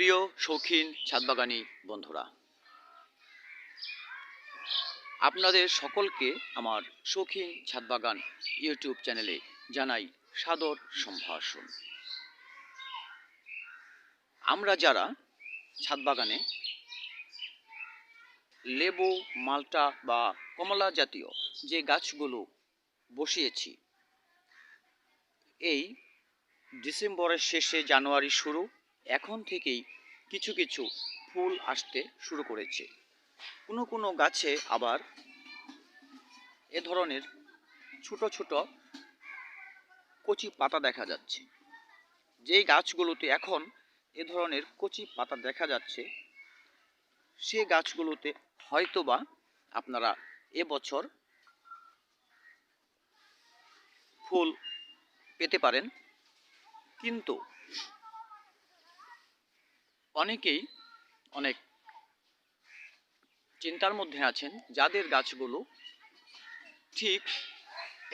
প্রিয়, শৌখিন ছাদবাগানি বন্ধুরা, আপনাদের সকলকে আমার শৌখিন ছাদবাগান ইউটিউব চ্যানেলে জানাই সাদর সম্ভাষণ। আমরা যারা ছাদবাগানে লেবু, মাল্টা বা কমলা জাতীয় যে গাছগুলো বসিয়েছি, এই ডিসেম্বরের শেষে জানুয়ারি শুরু এখন থেকেই কিছু কিছু ফুল আসতে শুরু করেছে। কোনো কোনো গাছে আবার এ ধরনের ছোট ছোট কচি পাতা দেখা যাচ্ছে। যেই গাছগুলোতে এখন এ ধরনের কচি পাতা দেখা যাচ্ছে, সে গাছগুলোতে হয়তোবা আপনারা এবছর ফুল পেতে পারেন। কিন্তু অনেকেই অনেক চিন্তার মধ্যে আছেন যাদের গাছগুলো ঠিক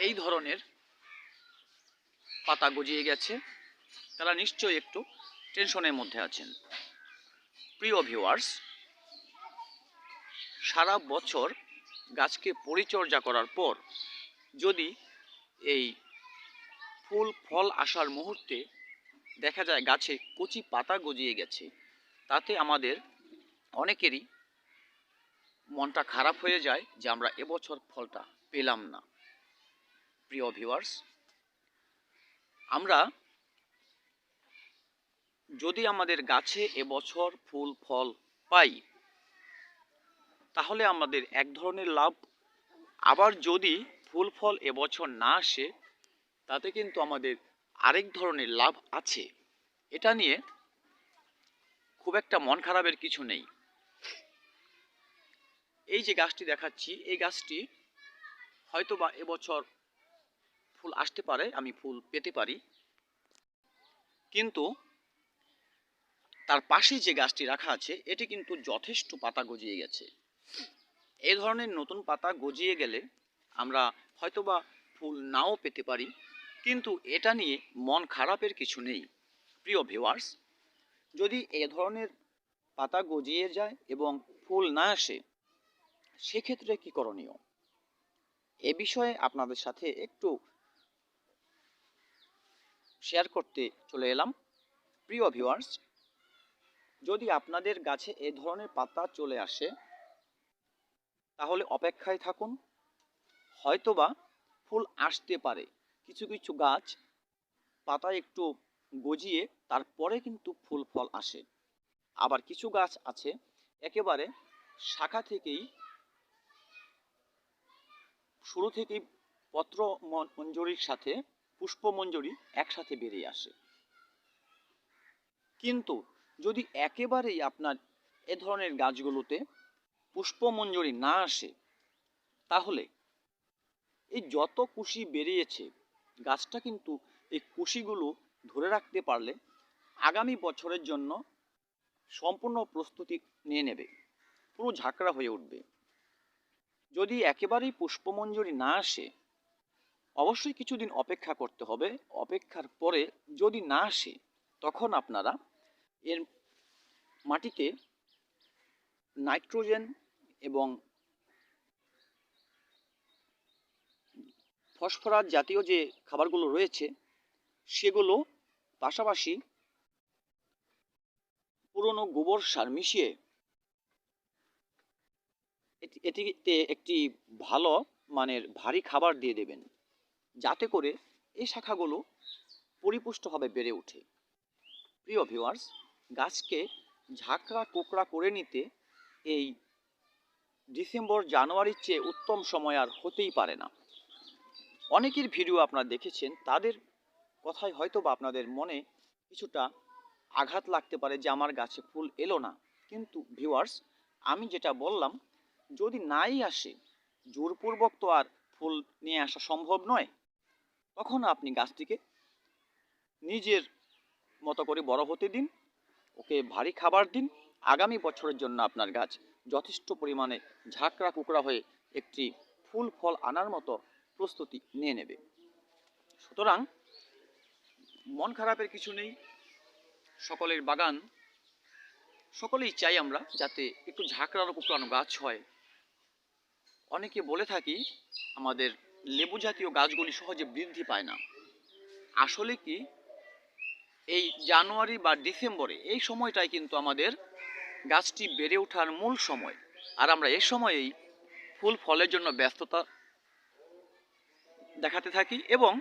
এই ধরনের পাতা গজিয়ে গেছে, তারা নিশ্চয়ই একটু টেনশনের মধ্যে আছেন। প্রিয় ভিউয়ার্স, সারা বছর গাছকে পরিচর্যা করার পর যদি এই ফুল, ফল আসার মুহূর্তে দেখা যায় গাছে কচি পাতা গজিয়ে গেছে তাতে আমাদের অনেকেরই মনটা খারাপ হয়ে যায় যে আমরা এবছর ফলটা পেলাম না। প্রিয় ভিউয়ার্স আমরা যদি আমাদের গাছে এবছর ফুল, ফল পাই, তাহলে আমাদের এক ধরনের লাভ। আবার যদি ফুল, ফল এবছর না আসে, তাতে কিন্তু আমাদের আরেক ধরনের লাভ আছে। এটা নিয়ে খুব একটা মন খারাপের কিছু নেই। এই যে গাছটি দেখাচ্ছি, এই গাছটি হয়তো বা এবছর ফুল আসতে পারে, আমি ফুল পেতে পারি। কিন্তু তার পাশে যে গাছটি রাখা আছে, এটি কিন্তু যথেষ্ট পাতা গজিয়ে গেছে। এই ধরনের নতুন পাতা গজিয়ে গেলে আমরা হয়তোবা ফুল নাও পেতে পারি, কিন্তু এটা নিয়ে মন খারাপের কিছু নেই। প্রিয় ভিউয়ার্স যদি এ ধরনের পাতা গজিয়ে যায় এবং ফুল না আসে, সেক্ষেত্রে কি করণীয়? এ বিষয়ে আপনাদের সাথে একটু শেয়ার করতে চলে এলাম। প্রিয় ভিউয়ার্স যদি আপনাদের গাছে এ ধরনের পাতা চলে আসে, তাহলে অপেক্ষায় থাকুন। হয়তোবা ফুল আসতে পারে। কিছু কিছু গাছ পাতা একটু গজিয়ে তারপরে কিন্তু ফুল ফল আসে। আবার কিছু গাছ আছে, একেবারে শাখা থেকেই, শুরু থেকেই পত্র মঞ্জুরির সাথে, পুষ্পমঞ্জরি একসাথে বেরিয়ে আসে। কিন্তু যদি একেবারেই আপনার এ ধরনের গাছগুলোতে পুষ্পমঞ্জরি না আসে, তাহলে এই যত কুশি বেরিয়েছে, গাছটা কিন্তু এই কুশিগুলো ধরে রাখতে পারলে আগামী বছরের জন্য সম্পূর্ণ প্রস্তুতি নিয়ে নেবে। পুরো ঝাঁকড়া হয়ে উঠবে। যদি একেবারেই পুষ্পমঞ্জুরি না আসে, অবশ্যই কিছুদিন অপেক্ষা করতে হবে। অপেক্ষার পরে যদি না আসে, তখন আপনারা এর মাটিতে নাইট্রোজেন এবং ফসফরাস জাতীয় যে খাবারগুলো রয়েছে, সেগুলো পাশাপাশি পুরনো গোবর সার মিশিয়ে এটি- এটিতে একটি ভালো মানের ভারী খাবার দিয়ে দেবেন। যাতে করে এই শাখাগুলো পরিপুষ্টভাবে বেড়ে ওঠে। প্রিয় ভিউয়ার্স গাছকে ঝাঁকড়া কোকড়া করে নিতে এই ডিসেম্বর, জানুয়ারির চেয়ে উত্তম সময় আর হতেই পারে না। অনেকের ভিডিও আপনারা দেখেছেন, তাদের কথায় হয়তো বা আপনাদের মনে কিছুটা আঘাত লাগতে পারে যে আমার গাছে ফুল এলো না। কিন্তু ভিউয়ার্স আমি যেটা বললাম, যদি নাই আসে, জোরপূর্বক তো আর ফুল নিয়ে আসা সম্ভব নয়, তখন আপনি গাছটিকে নিজের মতো করে বড় হতে দিন, ওকে ভারী খাবার দিন। আগামী বছরের জন্য আপনার গাছ যথেষ্ট পরিমাণে ঝাঁকড়া কুকড়া হয়ে একটি ফুল ফল আনার মতো প্রস্তুতি নিয়ে নেবে। সুতরাং মন খারাপের কিছু নেই, সকলের বাগান, সকলেই চাই আমরা যাতে একটু ঝাঁকড়ার কুকড়ানো গাছ হয়। অনেকে বলে থাকি, আমাদের লেবু জাতীয় গাছগুলি সহজে বৃদ্ধি পায় না। আসলে কি, এই জানুয়ারি বা ডিসেম্বরে এই সময়টাই কিন্তু আমাদের গাছটি বেড়ে ওঠার মূল সময়। আর আমরা এই সময়েই ফুল ফলের জন্য ব্যস্ততা দেখাতে থাকি এবং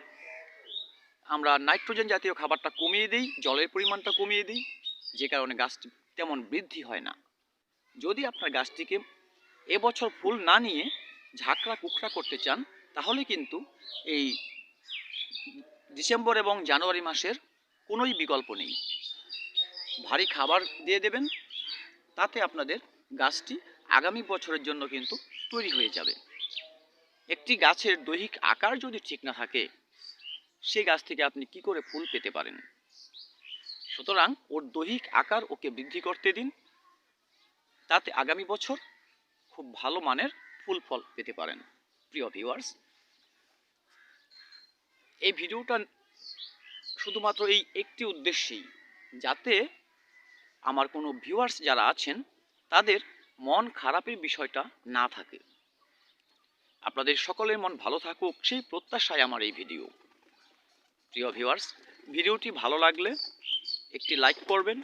আমরা নাইট্রোজেন জাতীয় খাবারটা কমিয়ে দিই, জলের পরিমাণটা কমিয়ে দিই, যে কারণে গাছটি তেমন বৃদ্ধি হয় না। যদি আপনার গাছটিকে এবছর ফুল না নিয়ে ঝাঁকড়া কুকড়া করতে চান, তাহলে কিন্তু এই ডিসেম্বর এবং জানুয়ারি মাসের কোনোই বিকল্প নেই। ভারী খাবার দিয়ে দেবেন, তাতে আপনাদের গাছটি আগামী বছরের জন্য কিন্তু তৈরি হয়ে যাবে। একটি গাছের দৈহিক আকার যদি ঠিক না থাকে সেই গাছ থেকে আপনি কি করে ফুল পেতে পারেন? সুতরাং ওর দৈহিক আকার ওকে বৃদ্ধি করতে দিন। তাতে আগামী বছর খুব ভালো মানের ফুল ফল পেতে পারেন। প্রিয় ভিউয়ার্স এই ভিডিওটা শুধুমাত্র এই একটি উদ্দেশ্যেই, যাতে আমার কোনো ভিউয়ার্স যারা আছেন, তাদের মন খারাপের বিষয়টা না থাকে। আপনাদের সকলের মন ভালো থাকুক, সেই প্রত্যাশায় আমার এই ভিডিও। প্রিয় ভিউয়ার্স, ভিডিওটি ভালো লাগলে একটি লাইক করবেন,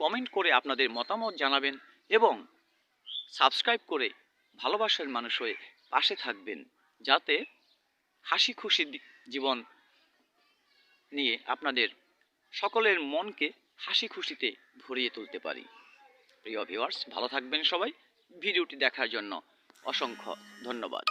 কমেন্ট করে আপনাদের মতামত জানাবেন এবং সাবস্ক্রাইব করে ভালোবাসার মানুষ হয়ে পাশে থাকবেন যাতে হাসি খুশি জীবন নিয়ে আপনাদের সকলের মনকে হাসি খুশিতে ভরিয়ে তুলতে পারি। প্রিয় ভিউয়ার্স, ভালো থাকবেন সবাই। ভিডিওটি দেখার জন্য অসংখ্য ধন্যবাদ।